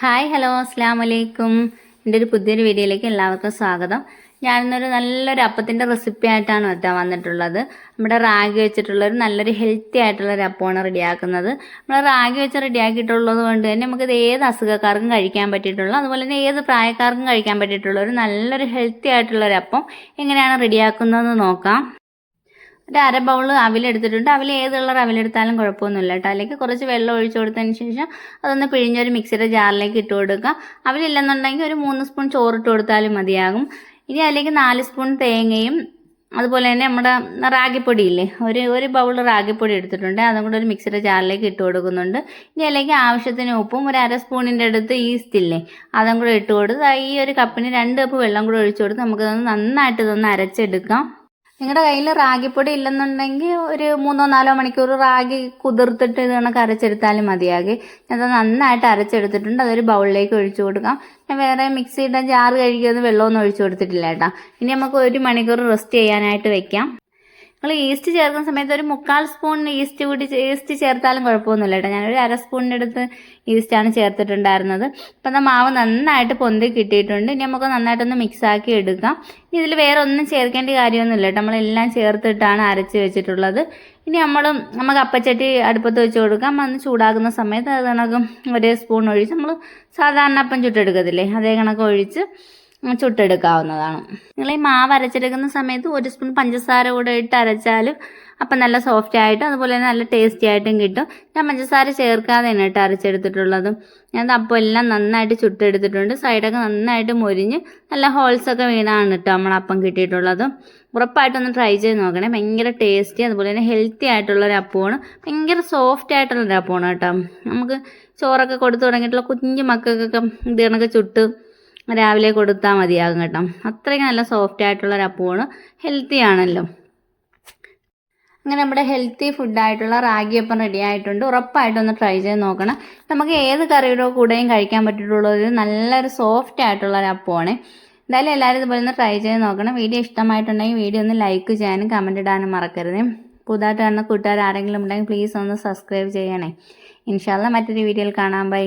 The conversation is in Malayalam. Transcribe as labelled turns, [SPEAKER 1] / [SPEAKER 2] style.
[SPEAKER 1] ഹായ് ഹലോ അസ്സാം വലൈക്കും എന്റെ ഒരു പുതിയൊരു വീഡിയോയിലേക്ക് എല്ലാവർക്കും സ്വാഗതം. ഞാനിന്നൊരു നല്ലൊരു അപ്പത്തിന്റെ റെസിപ്പി ആയിട്ടാണ് കേട്ടോ വന്നിട്ടുള്ളത്. നമ്മുടെ റാഗി വെച്ചിട്ടുള്ള ഒരു നല്ലൊരു ഹെൽത്തി ആയിട്ടുള്ള ഒരു അപ്പമാണ് റെഡിയാക്കുന്നത്. നമ്മൾ റാഗി വെച്ച് റെഡിയാക്കിയിട്ടുള്ളത് കൊണ്ട് തന്നെ നമുക്കിത് ഏത് അസുഖക്കാർക്കും കഴിക്കാൻ പറ്റിയിട്ടുള്ള അതുപോലെ തന്നെ ഏത് പ്രായക്കാർക്കും കഴിക്കാൻ പറ്റിയിട്ടുള്ള ഒരു നല്ലൊരു ഹെൽത്തി ആയിട്ടുള്ള ഒരു അപ്പം എങ്ങനെയാണ് റെഡിയാക്കുന്നതെന്ന് നോക്കാം. ഒരു അര ബൗൾ അവിലെടുത്തിട്ടുണ്ട് അവിൽ ഏത് കളർ അവിലെടുത്താലും കുഴപ്പമൊന്നുമില്ല കേട്ടോ. അതിലേക്ക് കുറച്ച് വെള്ളം ഒഴിച്ചു കൊടുത്തതിന് ശേഷം അതൊന്ന് പിഴിഞ്ഞൊരു മിക്സിയുടെ ജാറിലേക്ക് ഇട്ട് കൊടുക്കുക. അവിലില്ലെന്നുണ്ടെങ്കിൽ ഒരു മൂന്ന് സ്പൂൺ ചോറിട്ട് കൊടുത്താലും മതിയാകും. ഇനി അതിലേക്ക് നാല് സ്പൂൺ തേങ്ങയും അതുപോലെ തന്നെ നമ്മുടെ റാഗിപ്പൊടി ഇല്ലേ? ഒരു ഒരു ബൗൾ റാഗിപ്പൊടി എടുത്തിട്ടുണ്ട്. അതും കൂടെ ഒരു മിക്സിയുടെ ജാറിലേക്ക് ഇട്ട് കൊടുക്കുന്നുണ്ട്. ഇനി അതിലേക്ക് ആവശ്യത്തിന് ഉപ്പും ഒരു അര സ്പൂണിന്റെ അടുത്ത് ഈസ്റ്റ് ഇല്ലേ? അതും കൂടെ ഇട്ട് കൊടുത്ത് ഈ ഒരു കപ്പിന് രണ്ട് കപ്പ് വെള്ളം കൂടെ ഒഴിച്ചു കൊടുത്ത് നമുക്കതൊന്ന് നന്നായിട്ട് ഇതൊന്ന് അരച്ചെടുക്കാം. നിങ്ങളുടെ കയ്യിൽ റാഗിപ്പൊടി ഇല്ലെന്നുണ്ടെങ്കിൽ ഒരു മൂന്നോ നാലോ മണിക്കൂർ റാഗി കുതിർത്തിട്ട് ഇത് കണക്ക് അരച്ചെടുത്താലും മതിയാകെ. അത് നന്നായിട്ട് അരച്ചെടുത്തിട്ടുണ്ട്. അതൊരു ബൗളിലേക്ക് ഒഴിച്ചു കൊടുക്കാം. ഞാൻ വേറെ മിക്സിയുടെ ജാറ് കഴുകിയത് വെള്ളമൊന്നും ഒഴിച്ചു കൊടുത്തിട്ടില്ല കേട്ടോ. ഇനി നമുക്ക് ഒരു മണിക്കൂർ റെസ്റ്റ് ചെയ്യാനായിട്ട് വെക്കാം. നിങ്ങൾ ഈസ്റ്റ് ചേർക്കുന്ന സമയത്ത് ഒരു മുക്കാൽ സ്പൂൺ ഈസ്റ്റ് കൂടി ഈസ്റ്റ് ചേർത്താലും കുഴപ്പമൊന്നുമില്ല കേട്ടോ. ഞാനൊരു അര സ്പൂണിന്റെ അടുത്ത് ഈസ്റ്റാണ് ചേർത്തിട്ടുണ്ടായിരുന്നത്. അപ്പം നമ്മൾ മാവ് നന്നായിട്ട് പൊന്തി കിട്ടിയിട്ടുണ്ട്. ഇനി നമുക്ക് നന്നായിട്ടൊന്ന് മിക്സ് ആക്കി എടുക്കാം. ഇനി ഇതിൽ വേറെ ഒന്നും ചേർക്കേണ്ട കാര്യമൊന്നുമില്ല കേട്ടോ. നമ്മളെല്ലാം ചേർത്തിട്ടാണ് അരച്ച് വെച്ചിട്ടുള്ളത്. ഇനി നമ്മൾ നമുക്ക് അപ്പച്ചട്ടി അടുപ്പത്ത് വെച്ച് കൊടുക്കാം. അന്ന് ചൂടാകുന്ന സമയത്ത് അത് കണക്ക് ഒരേ സ്പൂൺ ഒഴിച്ച് നമ്മൾ സാധാരണ അപ്പം ചുട്ടെടുക്കത്തില്ലേ? അതേ കണക്ക് ഒഴിച്ച് ചുട്ടെടുക്കാവുന്നതാണ്. നിങ്ങൾ ഈ മാവ് അരച്ചെടുക്കുന്ന സമയത്ത് ഒരു സ്പൂൺ പഞ്ചസാര കൂടെ ഇട്ട് അരച്ചാൽ അപ്പം നല്ല സോഫ്റ്റ് ആയിട്ടും അതുപോലെ തന്നെ നല്ല ടേസ്റ്റി ആയിട്ടും കിട്ടും. ഞാൻ പഞ്ചസാര ചേർക്കാതെ തന്നെ ഇട്ട് അരച്ചെടുത്തിട്ടുള്ളതും. ഞാൻ അപ്പം എല്ലാം നന്നായിട്ട് ചുട്ടെടുത്തിട്ടുണ്ട്. സൈഡൊക്കെ നന്നായിട്ട് മൊരിഞ്ഞ് നല്ല ഹോൾസ് ഹോൾസൊക്കെ വീണാണ് കേട്ടോ നമ്മളപ്പം കിട്ടിയിട്ടുള്ളതും. ഉറപ്പായിട്ടൊന്ന് ട്രൈ ചെയ്ത് നോക്കണേ. ഭയങ്കര ടേസ്റ്റി അതുപോലെ തന്നെ ഹെൽത്തി ആയിട്ടുള്ള ഒരു അപ്പമാണ് ഭയങ്കര സോഫ്റ്റ് ആയിട്ടുള്ള ഒരു അപ്പമാണ് കേട്ടോ. നമുക്ക് ചോറൊക്കെ കൊടുത്തു തുടങ്ങിയിട്ടുള്ള കുഞ്ഞു മക്കൾക്കൊക്കെ ഇത് കണക്ക് ചുട്ട് രാവിലെ കൊടുത്താൽ മതിയാകും കേട്ടോ. അത്രയ്ക്ക് നല്ല സോഫ്റ്റ് ആയിട്ടുള്ള ഒരു അപ്പമാണ് ഹെൽത്തി ആണല്ലോ. അങ്ങനെ നമ്മുടെ ഹെൽത്തി ഫുഡായിട്ടുള്ള റാഗി അപ്പം റെഡി ആയിട്ടുണ്ട്. ഉറപ്പായിട്ടൊന്ന് ട്രൈ ചെയ്ത് നോക്കണം. നമുക്ക് ഏത് കറിയുടെ കൂടെയും കഴിക്കാൻ പറ്റിയിട്ടുള്ള ഒരു നല്ലൊരു സോഫ്റ്റ് ആയിട്ടുള്ള ഒരു അപ്പമാണ് എന്തായാലും എല്ലാവരും ഇതുപോലെ ഒന്ന് ട്രൈ ചെയ്ത് നോക്കണം. വീഡിയോ ഇഷ്ടമായിട്ടുണ്ടെങ്കിൽ വീഡിയോ ഒന്ന് ലൈക്ക് ചെയ്യാനും കമന്റ് ഇടാനും മറക്കരുത്. പുതുതായിട്ട് കാണുന്ന കൂട്ടുകാർ ആരെങ്കിലും ഉണ്ടെങ്കിൽ പ്ലീസ് ഒന്ന് സബ്സ്ക്രൈബ് ചെയ്യണേ. ഇൻഷാല്ല മറ്റൊരു വീഡിയോയിൽ കാണാം. ബൈ